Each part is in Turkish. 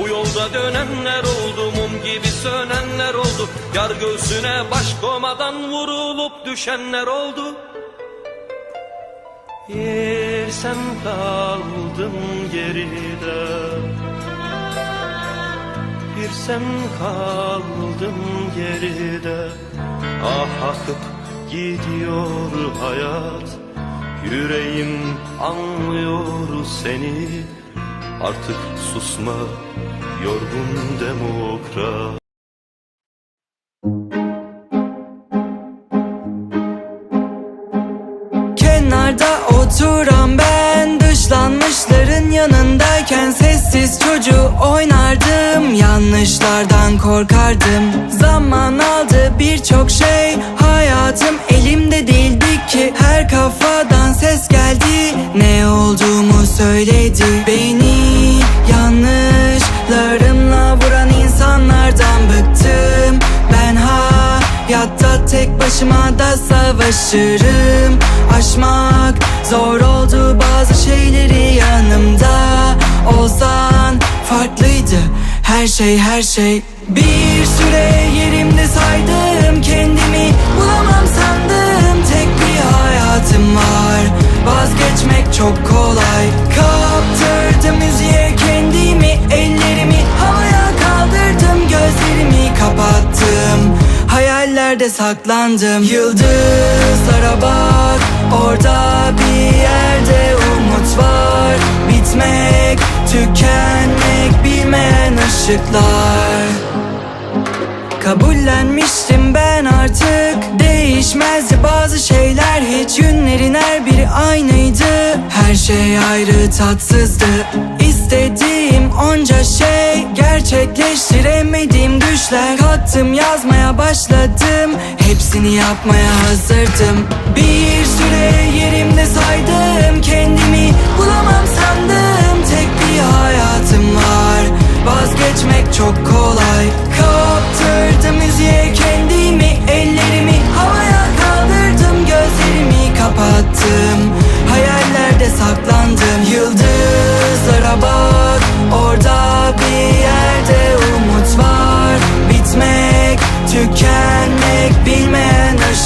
bu yolda dönenler oldu mum gibi sönenler oldu. Yar göğsüne baş komadan vurulup düşenler oldu. Yer sen kaldın geride. Bir sen kaldın geride. Ah akıp gidiyor hayat. Yüreğim anlıyor seni. Artık susma yorgun demokrat. Kenarda oturan ben Dışlanmışların yanındayken Sessiz çocuğu oynardım. Yanlışlardan korkardım tek başıma da savaşırım. Aşmak zor oldu bazı şeyleri yanımda Olsan. Farklıydı her şey her şey. Bir süre yerimde saydım kendimi. Bulamam saklandım. Yıldızlara bak Orada bir yerde umut var. Bitmek, tükenmek bilmeyen ışıklar. Kabullenmiştim ben artık. Değişmezdi bazı şeyler Hiç günlerin her biri aynıydı. Her şey ayrı tatsızdı. İstediğim onca şey Gerçekleştiremediğim düşler Kattım yazmaya başladım. Hepsini yapmaya hazırdım. Bir süre yerimde saydım. Kendimi bulamam sandım. Tek bir hayatım var. Vazgeçmek çok kolay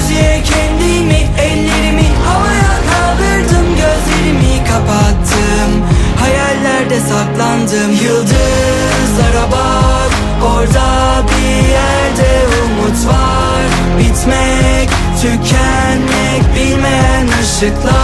müziğe kendimi Ellerimi havaya kaldırdım Gözlerimi kapattım. Hayallerde saklandım. Yıldızlara bak Orada bir yerde umut var. Bitmek, tükenmek bilmeyen ışıklar